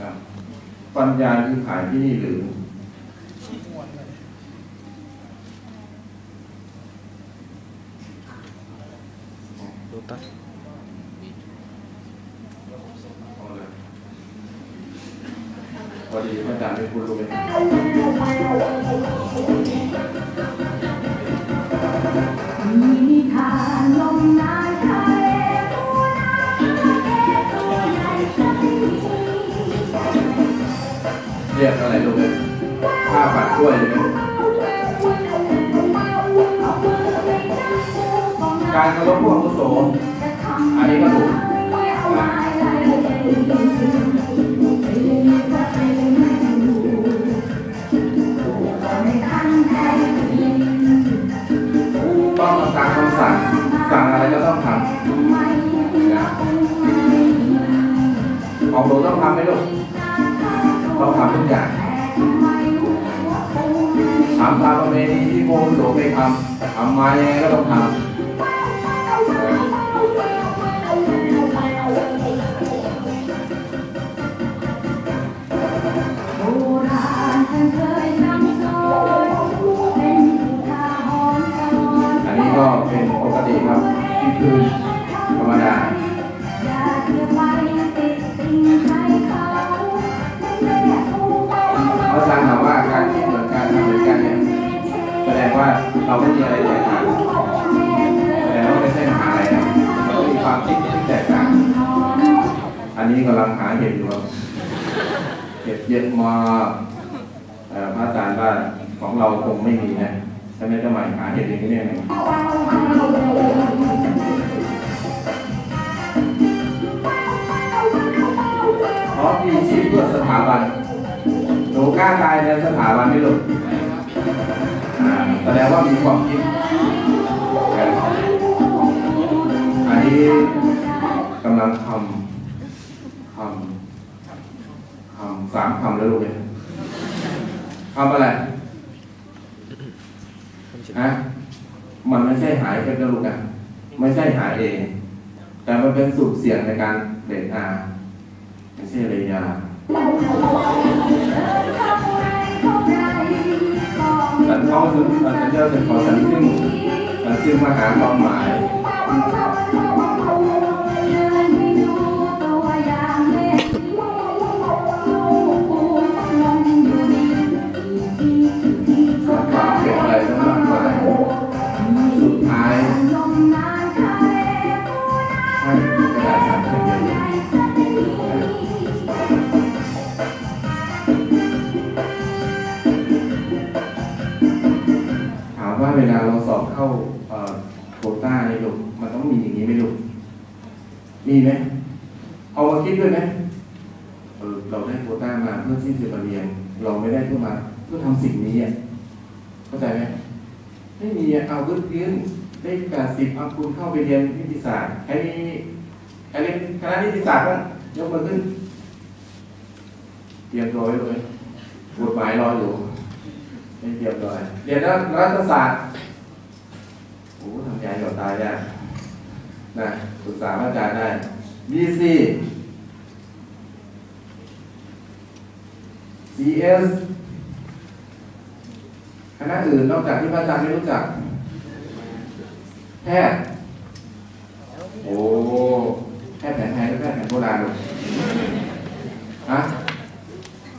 ครับปัญญาคือขายที่นี่หรือ ดูตัดเอาเลยพอดีพระอาจารย์ไม่พูดรู้ไหมมีทานลมนายทะ เรียกอะไรลูกเลยผ้าปัดกล้วยใช่ไหมการเคารพผู้อาวุโสอันนี้ก็ถูกต้องตามคำสั่งสั่งอะไรก็ต้องทำนะของหนูต้องทำไหมลูก ต้องทำทุกอย่างทำตามประเพณีที่พระอาวุโสเคยทำทำมายังไงก็ต้องทำเออโบราณท่านเคยสั่งสอนเป็นอุทาหรณ์สอนอันนี้ก็เป็นปกติครับที่คือ เราไม่มีอะไรแตกต่างแสดงว่าไม่ใช่มหาอะไรนะเรามีความคิดที่แตกต่าง อันนี้กำลังหาเห็ดอยู่ครับเห็ดเยอะมากเอ่อพระอาจารย์ว่าของเราคงไม่มีนะใช่ไหมจะหมายหาเห็ดอย่างนี้เนี่ยเพราะมีชีพเพื่อสถาบันหนูกล้าตายในสถาบันไม่ลูกอ่า แสดงว่ามีความคิดอันนี้กำลังทำคำคำสามคำแล้วลูกเนี่ยคำอะไรฮะมันไม่ใช่หายไปนะลูกนะไม่ใช่หายเอง แต่มันเป็นสูตรเสียงในการเด่นอาไม่ใช่เลยยา สันเข้าถึงสันเจ้าถึงขอสันซึ่งสันซึ่อมาหาความหมาย เวลาเราสอบเข้าโควต้าในลูกมันต้องมีอย่างนี้ไหมลูกมีไหมเอามาคิดด้วยไหมเออเราได้โควต้ามาเพื่อที่จะมาเรียน เราไม่ได้เพื่อมาเพื่อทำสิ่งนี้อะเข้าใจไหมไม่มีอะเอาขึ้นยืนได้แปดสิบเอาคุณเข้าไปเรียนนิติศาสตร์ใครมีใครเรียนคณะนิติศาสตร์บ้างยกมือขึ้นเตรียมตัวไว้เลยกฎหมายรออยู่ ไม่เตรียมตัวเลยเรียนรัฐศาสตร์โอ้ทำงานกับตายยากนะปรึกษาอาจารย์ได้ BC CS คณะอื่นนอกจากที่พระอาจารย์ไม่รู้จัก แพทย์โอ้แพทย์แผนไทยหรือแพทย์แผนโบราณลูกฮะ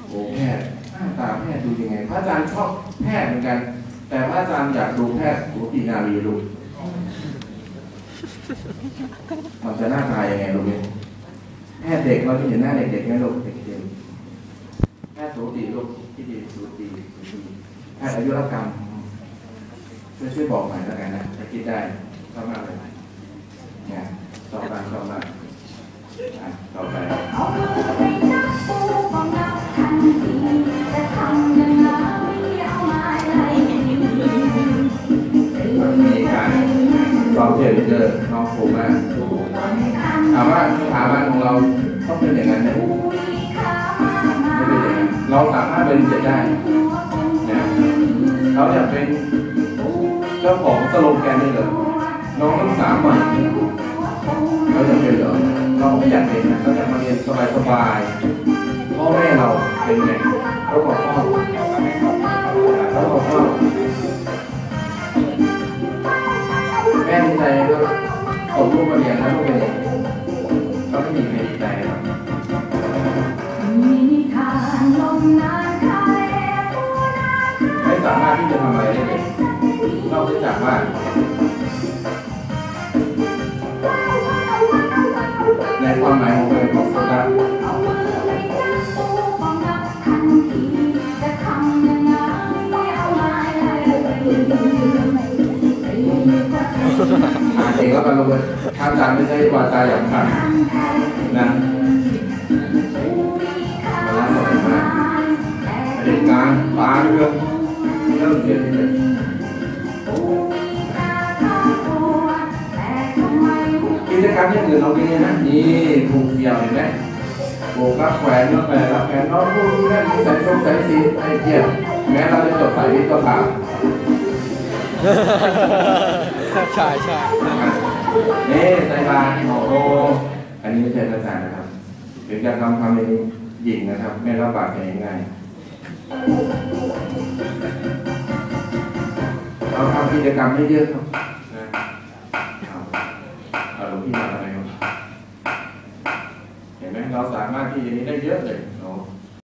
โอ้ แพทย์หน้า ตาแพทย์ดูยังไง พระอาจารย์ชอบแพทย์เหมือนกัน แต่พระอาจารย์อยากดูแพทย์สูตินารีลูกมันจะหน้าตายยังไงลูกเนี่ยแพทย์เด็กเราจะเห็นหน้าเด็กๆไหมลูกเด็กๆแพทย์สูติลูกที่ดีสูติสูติแพทย์อายุรกรรมช่วยช่วยบอกหน่อยแล้วกันนะถ้าคิดได้ชอบมากเลยเนี่ยชอบมากชอบมากอะต่อไปเขา เจอน้องโคมากถามว่าสถาบันของเราต้องเป็นอย่างนั้นไหมไม่เป็นอย่างนั้นเราสามารถเป็นเจ็ดได้นะเราอยากเป็นเจ้าของสโลแกนนี่เหรอน้องต้องสามใหม่เราอยากเป็นเหรอเราไม่อยากเป็นนะเราอยากมาเรียนสบายๆพราะว่เราเป็นไงเขาบอกพ่อ ลูกมาเรียนแล้วลูกเป็นอย่างนี้ก็ไม่มีใครใจหรอกมีนิทานลงนาคาเลปูนาไม่สามารถที่จะทำอะไรได้เลยนอกจากว่า ก็ไปลงเลยข้ามจานไม่ใช่วาจาหยาบคายทำใครนะมาแล้วสมัยมากเด็กงานปาเรื่องเริ่มเรียนเลยปูมีค่าครอบทำไมกิจกรรมอย่างอื่นเราเป็นไงนะนี่ผูกเสี่ยวเห็นไหมผูกรับแขวนรับแขวนรับแขวนน้องพูดนั่นใส่ส้มใส่สีไอ้เจี๊ยบแม้เราจะจบสายวิทย์ก็ตามใช่ใช่ นี่ใส่บาตรโอ้โหอันนี้ไม่ใช่อาจารย์นะครับเป็นการทำทำในหญิงนะครับ ไม่รับบาตรกัง่ายๆเราทำกิจกรรมไม่เยอะครับเอาเอาหลวงพี่มาอะไรครับเห็นไหมเราสามารถที่จะนี้ได้เยอะเลย